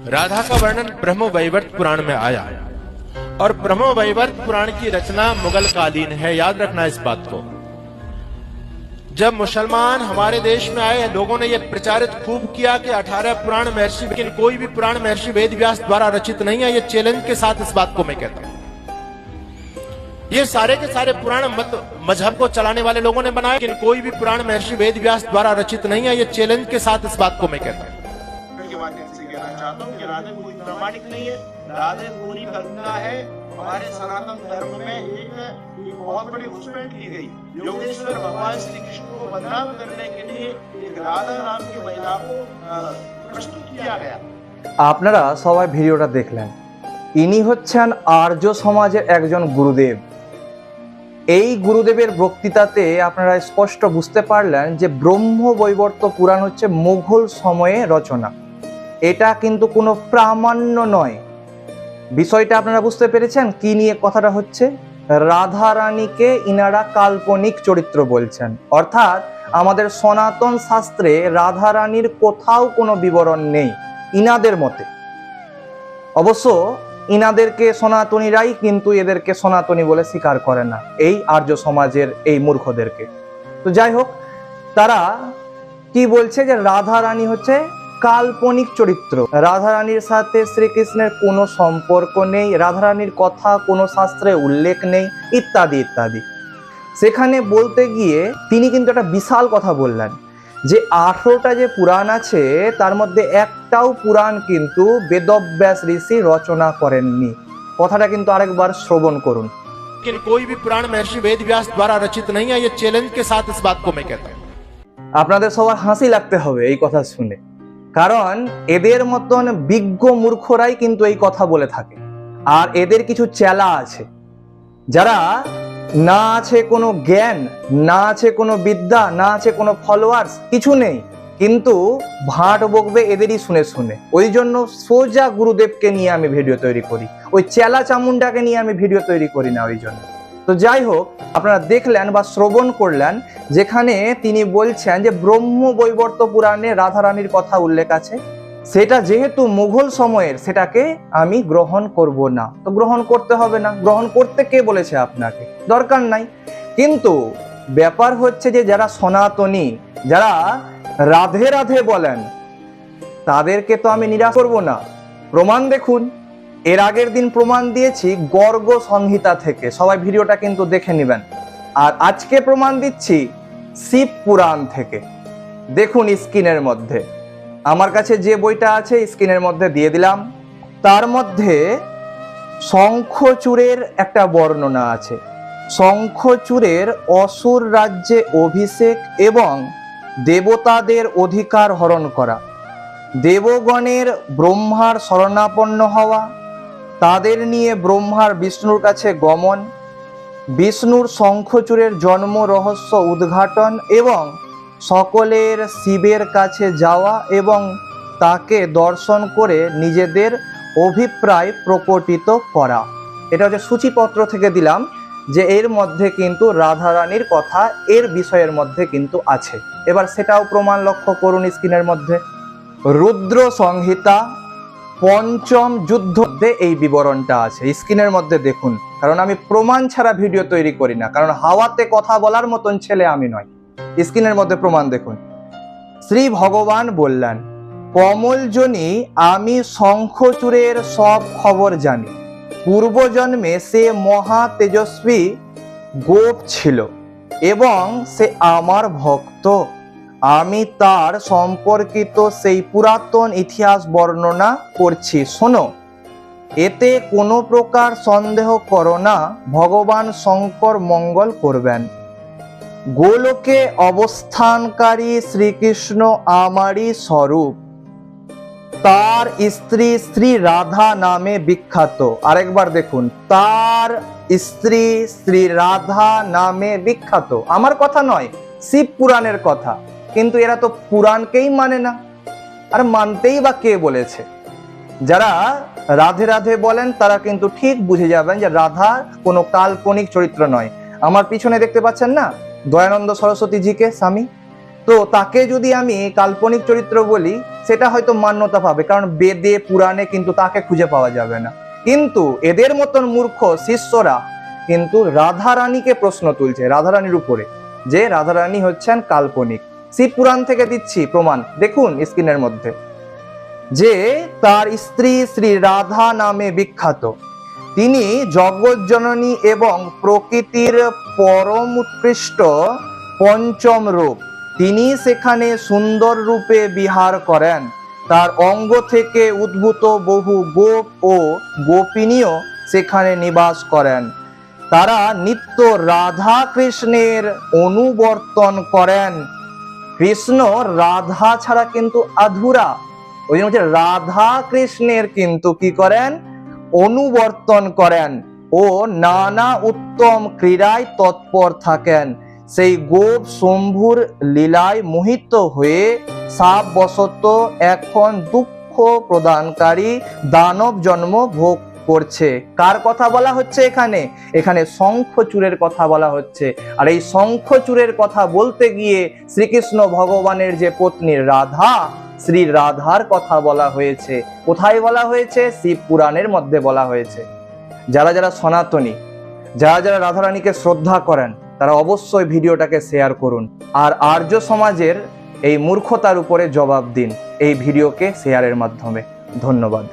राधा का वर्णन ब्रह्म वैवर्त पुराण में आया और ब्रह्म वैवर्त पुराण की रचना मुगल कालीन है, याद रखना इस बात को। जब मुसलमान हमारे देश में आए, लोगों ने यह प्रचारित खूब किया कि 18 पुराण महर्षि, लेकिन कोई भी पुराण महर्षि वेद व्यास द्वारा रचित नहीं है, यह चैलेंज के साथ इस बात को मैं कहता हूँ। ये सारे के सारे पुराण मत मज़हब को चलाने वाले लोगों ने बनाए, लेकिन कोई भी पुराण महर्षि वेद व्यास द्वारा रचित नहीं है, यह चैलेंज के साथ इस बात को मैं कहता हूँ। चाहता हूँ कि राधे कोई प्रामाणिक नहीं है राधे पूरी कल्पना है हमारे सनातन धर्म में एक, एक बहुत बड़ी घुसपैठ की गई योगेश्वर भगवान श्री कृष्ण को बदनाम करने के लिए एक राधा नाम की महिला को अ, प्रस्तुत किया गया আপনারা সবাই ভিডিওটা দেখলেন ইনি হচ্ছেন আর্য সমাজের একজন গুরুদেব এই গুরুদেবের বক্তৃতাতে আপনারা স্পষ্ট বুঝতে পারলেন যে ব্রহ্ম বৈবর্ত পুরাণ হচ্ছে মুঘল সময়ে রচনা এটা কিন্তু কোনো প্রামাণ্য নয়। বিষয়টা আপনারা বুঝতে পেরেছেন? কি নিয়ে কথাটা হচ্ছে? রাধা রানীকে ইনারা কাল্পনিক চরিত্র বলছেন। অর্থাৎ আমাদের সনাতন শাস্ত্রে রাধা রানীর কোথাও কোনো বিবরণ নেই, ইনাদের মতে। অবশ্য ইনাদেরকে সনাতনীরাই কিন্তু এদেরকে সনাতনী বলে স্বীকার করে না, এই আর্য সমাজের এই মূর্খদেরকে। তো যাই হোক, তারা কি বলছে যে রাধা রানী হচ্ছে কাল্পনিক চরিত্র রাধা রানীর সাথে শ্রীকৃষ্ণের কোনো সম্পর্ক নেই রাধা রানীর কথা কোনো শাস্ত্রে উল্লেখ নেই ইত্যাদি ইত্যাদি সেখানে বলতে গিয়ে তিনি কিন্তু একটা বিশাল কথা বললেন যে আঠেরোটা যে পুরাণ আছে তার মধ্যে একটাও পুরাণ কিন্তু বেদব্যাস ঋষি রচনা করেননি কথাটা কিন্তু আরেকবার শ্রবণ করুন लेकिन कोई भी पुराण महर्षि वेद व्यास द्वारा रचित नहीं है ये चैलेंज के साथ इस बात को मैं कहता हूं আপনাদের সবার হাসি লাগতে হবে এই কথা শুনে কারণ এদের মতন বিজ্ঞ মূর্খরাই কিন্তু এই কথা বলে থাকে। আর এদের কিছু চেলা আছে। যারা না আছে কোনো জ্ঞান, না আছে কোনো বিদ্যা, না আছে কোনো ফলোয়ার্স কিছু নেই। কিন্তু ভাট বকবে এদেরই শুনে শুনে। ওই জন্য সোজা গুরুদেবকে নিয়ে আমি ভিডিও তৈরি করি। ওই চেলা চামুন্ডাকে নিয়ে আমি ভিডিও তৈরি করি না ওই জন্য। তো যাই হোক আপনারা দেখলেন বা শ্রবণ করলেন, যেখানে তিনি বলছেন যে ব্রহ্ম বৈবর্ত পুরাণে রাধারানীর কথা উল্লেখ আছে। সেটা যেহেতু মুঘল সময়ের, সেটাকে আমি গ্রহণ করব না। তো গ্রহণ করতে হবে না। গ্রহণ করতে কে বলেছে আপনাকে? দরকার নাই। কিন্তু ব্যাপার হচ্ছে যে যারা সনাতনী, যারা রাধে রাধে বলেন, তাদেরকে তো আমি নিরাশ করব না। প্রমাণ দেখুন। এর আগের দিন প্রমাণ দিয়েছি গর্গ সংহিতা থেকে। সবাই ভিডিওটা কিন্তু দেখে নেবেন। আর আজকে প্রমাণ দিচ্ছি শিব পুরাণ থেকে। দেখুন স্ক্রিনের মধ্যে। আমার কাছে যে বইটা আছে স্ক্রিনের মধ্যে দিয়ে দিলাম। তার মধ্যে শঙ্খচূড়ের একটা বর্ণনা আছে। শঙ্খচূড়ের অসুর রাজ্যে অভিষেক এবং দেবতাদের অধিকার হরণ করা। দেবগণের ব্রহ্মার শরণাপন্ন হওয়া তাদের নিয়ে ব্রহ্মার বিষ্ণুর কাছে গমন, বিষ্ণুর শঙ্খচূড়ের জন্ম রহস্য উদ্ঘাটন এবং সকলের শিবের কাছে যাওয়া এবং তাকে দর্শন করে নিজেদের অভিপ্রায় প্রকটিত করা। এটা হচ্ছে সূচিপত্র থেকে দিলাম যে এর মধ্যে কিন্তু রাধারানীর কথা এর বিষয়ের মধ্যে কিন্তু আছে। এবার সেটাও প্রমাণ লক্ষ্য করুন স্ক্রিনের মধ্যে। রুদ্র সংহিতা পঞ্চম যুদ্ধে এই বিবরণটা আছে। স্ক্রিনের মধ্যে দেখুন। কারণ আমি প্রমাণ ছাড়া ভিডিও তৈরি করি না। কারণ হাওয়াতে কথা বলার মতন ছেলে আমি নয় স্ক্রিনের মধ্যে প্রমাণ দেখুন। শ্রী ভগবান বললেন, কমলজনী, আমি শঙ্খচূড়ের সব খবর জানি। পূর্বজন্মে সে মহা তেজস্বী গোপ ছিল এবং সে আমার ভক্ত। আমি তার সম্পর্কিত সেই পুরাতন ইতিহাস বর্ণনা করছি। শোনো, এতে কোনো প্রকার সন্দেহ করো না, ভগবান শঙ্কর মঙ্গল করবেন। গোলকে অবস্থানকারী শ্রীকৃষ্ণ আমারই স্বরূপ। তার স্ত্রী শ্রী রাধা নামে বিখ্যাত। আরেকবার দেখুন, তার স্ত্রী শ্রী রাধা নামে বিখ্যাত। আমার কথা নয়, শিব পুরাণের কথা। কিন্তু এরা তো পুরাণকেই মানে না। আর মানতেই বা কে বলেছে? যারা রাধে রাধে বলেন, তারা কিন্তু ঠিক বুঝে যাবেন যে রাধা কোনো কাল্পনিক চরিত্র নয়। আমার পিছনে দেখতে পাচ্ছেন না? দয়ানন্দ সরস্বতীজিকে স্বামী? তো তাকে যদি আমি কাল্পনিক চরিত্র বলি, সেটা হয়তো মান্যতা পাবে, কারণ বেদে, পুরাণে কিন্তু তাকে খুঁজে পাওয়া যাবে না। কিন্তু এদের মতন মূর্খ শিষ্যরা কিন্তু রাধারানীকে প্রশ্ন তুলছে, রাধারানীর উপরে, যে রাধারানী হচ্ছেন কাল্পনিক। শিব পুরাণ থেকে দিচ্ছি প্রমাণ। দেখুন স্ক্রিনের মধ্যে। যে তার স্ত্রী শ্রী রাধা নামে বিখ্যাত। তিনি জগৎজননী এবং প্রকৃতির পরম উৎকৃষ্ট পঞ্চম রূপ। তিনি সেখানে সুন্দর রূপে বিহার করেন। তার অঙ্গ থেকে উদ্ভূত বহু গোপ ও গোপিনীও সেখানে নিবাস করেন। তারা নিত্য রাধা কৃষ্ণের অনুবর্তন করেন। কৃষ্ণ রাধা ছাড়া কিন্তু আধুরা ওই জন্য হচ্ছে রাধা কৃষ্ণের কিন্তু কি করেন? অনুবর্তন করেন ও নানা উত্তম ক্রীড়ায় তৎপর থাকেন। সেই গোপ শম্ভুর লীলায় মোহিত হয়ে সাপ বশত এখন দুঃখ প্রদানকারী দানব জন্ম ভোগ করছে। কার কথা বলা হচ্ছে এখানে? এখানে শঙ্খচূড়ের কথা বলা হচ্ছে। আর এই শঙ্খচূড়ের কথা বলতে গিয়ে শ্রীকৃষ্ণ ভগবানের যে পত্নী রাধা, শ্রী রাধার কথা বলা হয়েছে। কোথায় বলা হয়েছে? শিব পুরাণের মধ্যে বলা হয়েছে। যারা যারা সনাতনী, যারা যারা রাধারানীকে শ্রদ্ধা করেন, তারা অবশ্যই ভিডিওটাকে শেয়ার করুন। আর আর্য সমাজের এই মূর্খতার উপরে জবাব দিন এই ভিডিওকে শেয়ারের মাধ্যমে। ধন্যবাদ।